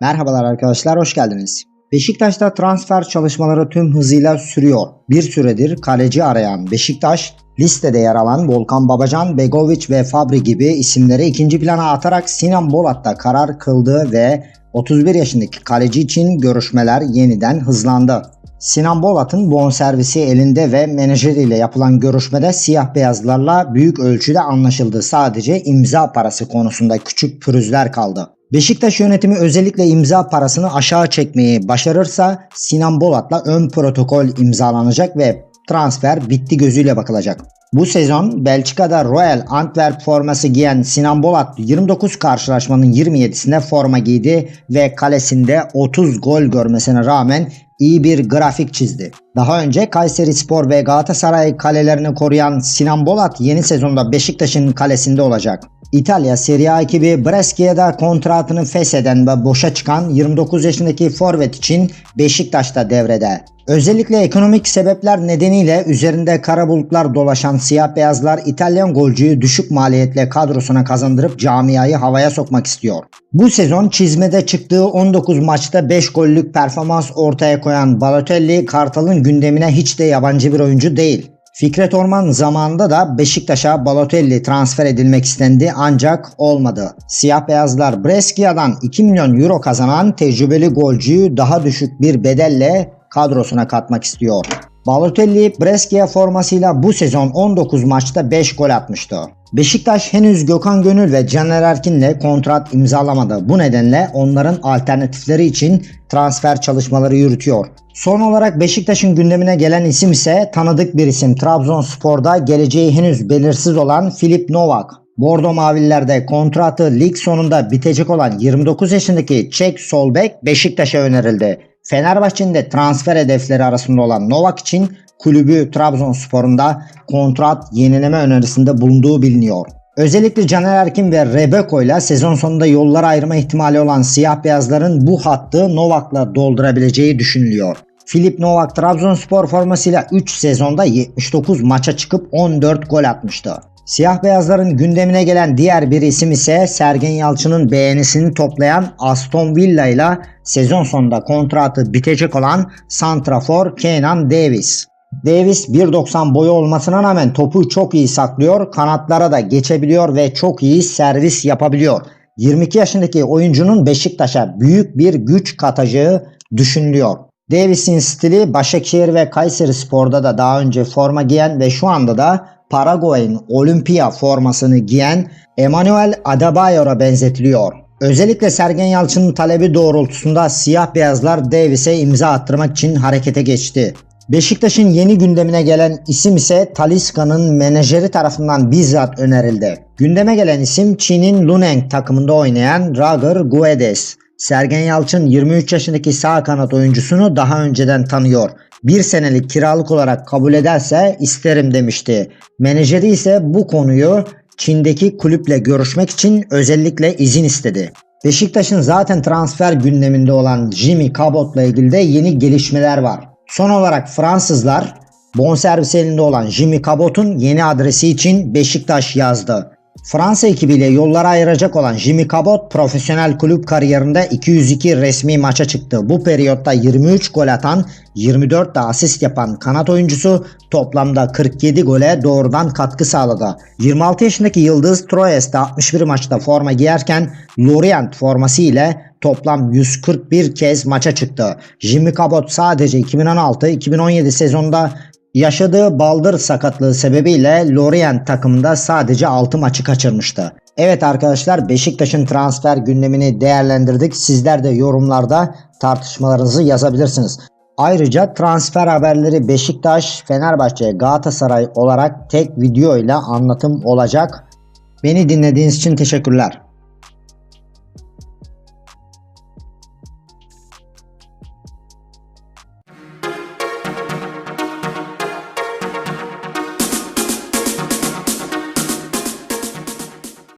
Merhabalar arkadaşlar, hoş geldiniz. Beşiktaş'ta transfer çalışmaları tüm hızıyla sürüyor. Bir süredir kaleci arayan Beşiktaş, listede yer alan Volkan Babacan, Begovic ve Fabri gibi isimleri ikinci plana atarak Sinan Bolat'ta karar kıldı ve 31 yaşındaki kaleci için görüşmeler yeniden hızlandı. Sinan Bolat'ın bonservisi elinde ve menajeriyle yapılan görüşmede siyah beyazlarla büyük ölçüde anlaşıldı. Sadece imza parası konusunda küçük pürüzler kaldı. Beşiktaş yönetimi özellikle imza parasını aşağı çekmeyi başarırsa Sinan Bolat'la ön protokol imzalanacak ve transfer bitti gözüyle bakılacak. Bu sezon Belçika'da Royal Antwerp forması giyen Sinan Bolat 29 karşılaşmanın 27'sinde forma giydi ve kalesinde 30 gol görmesine rağmen iyi bir grafik çizdi. Daha önce Kayseri Spor ve Galatasaray kalelerini koruyan Sinan Bolat yeni sezonda Beşiktaş'ın kalesinde olacak. İtalya Serie A ekibi Brescia'da kontratını fesheden ve boşa çıkan 29 yaşındaki forvet için Beşiktaş'ta devrede. Özellikle ekonomik sebepler nedeniyle üzerinde kara bulutlar dolaşan siyah beyazlar İtalyan golcüyü düşük maliyetle kadrosuna kazandırıp camiayı havaya sokmak istiyor. Bu sezon çizmede çıktığı 19 maçta 5 gollük performans ortaya koyan Balotelli Kartal'ın gündemine hiç de yabancı bir oyuncu değil. Fikret Orman zamanında da Beşiktaş'a Balotelli transfer edilmek istendi ancak olmadı. Siyah beyazlar Brescia'dan 2 milyon euro kazanan tecrübeli golcüyü daha düşük bir bedelle kadrosuna katmak istiyor. Balotelli Brescia formasıyla bu sezon 19 maçta 5 gol atmıştı. Beşiktaş henüz Gökhan Gönül ve Caner Erkin'le kontrat imzalamadı. Bu nedenle onların alternatifleri için transfer çalışmaları yürütüyor. Son olarak Beşiktaş'ın gündemine gelen isim ise tanıdık bir isim. Trabzonspor'da geleceği henüz belirsiz olan Filip Novak. Bordo Mavillerde kontratı lig sonunda bitecek olan 29 yaşındaki Çek sol bek Beşiktaş'a önerildi. Fenerbahçe'nin de transfer hedefleri arasında olan Novak için kulübü Trabzonspor'un kontrat yenileme önerisinde bulunduğu biliniyor. Özellikle Caner Erkin ve Rebeko ile sezon sonunda yollar ayırma ihtimali olan siyah beyazların bu hattı Novak'la doldurabileceği düşünülüyor. Filip Novak Trabzonspor formasıyla 3 sezonda 79 maça çıkıp 14 gol atmıştı. Siyah beyazların gündemine gelen diğer bir isim ise Sergen Yalçın'ın beğenisini toplayan Aston Villa ile sezon sonunda kontratı bitecek olan Santrafor Kenan Davis. Davis 1.90 boyu olmasına rağmen topu çok iyi saklıyor, kanatlara da geçebiliyor ve çok iyi servis yapabiliyor. 22 yaşındaki oyuncunun Beşiktaş'a büyük bir güç katacağı düşünülüyor. Davis'in stili Başakşehir ve Kayseri Spor'da da daha önce forma giyen ve şu anda da Paraguay'ın Olimpia formasını giyen Emmanuel Adebayor'a benzetiliyor. Özellikle Sergen Yalçın'ın talebi doğrultusunda siyah beyazlar Davis'e imza attırmak için harekete geçti. Beşiktaş'ın yeni gündemine gelen isim ise Talisca'nın menajeri tarafından bizzat önerildi. Gündeme gelen isim Çin'in Luneng takımında oynayan Roger Guedes. Sergen Yalçın 23 yaşındaki sağ kanat oyuncusunu daha önceden tanıyor. Bir senelik kiralık olarak kabul ederse isterim demişti. Menajeri ise bu konuyu Çin'deki kulüple görüşmek için özellikle izin istedi. Beşiktaş'ın zaten transfer gündeminde olan Jimmy Cabot'la ilgili de yeni gelişmeler var. Son olarak Fransızlar bonservis elinde olan Jimmy Cabot'un yeni adresi için Beşiktaş yazdı. Fransa ekibiyle yollara ayıracak olan Jimmy Cabot profesyonel kulüp kariyerinde 202 resmi maça çıktı. Bu periyotta 23 gol atan, 24 de asist yapan kanat oyuncusu toplamda 47 gole doğrudan katkı sağladı. 26 yaşındaki Yıldız Troyes'te 61 maçta forma giyerken Lorient forması ile toplam 141 kez maça çıktı. Jimmy Cabot sadece 2016-2017 sezonda Yaşadığı baldır sakatlığı sebebiyle Lorient takımında sadece 6 maçı kaçırmıştı. Evet arkadaşlar Beşiktaş'ın transfer gündemini değerlendirdik. Sizler de yorumlarda tartışmalarınızı yazabilirsiniz. Ayrıca transfer haberleri Beşiktaş, Fenerbahçe, Galatasaray olarak tek video ile anlatım olacak. Beni dinlediğiniz için teşekkürler.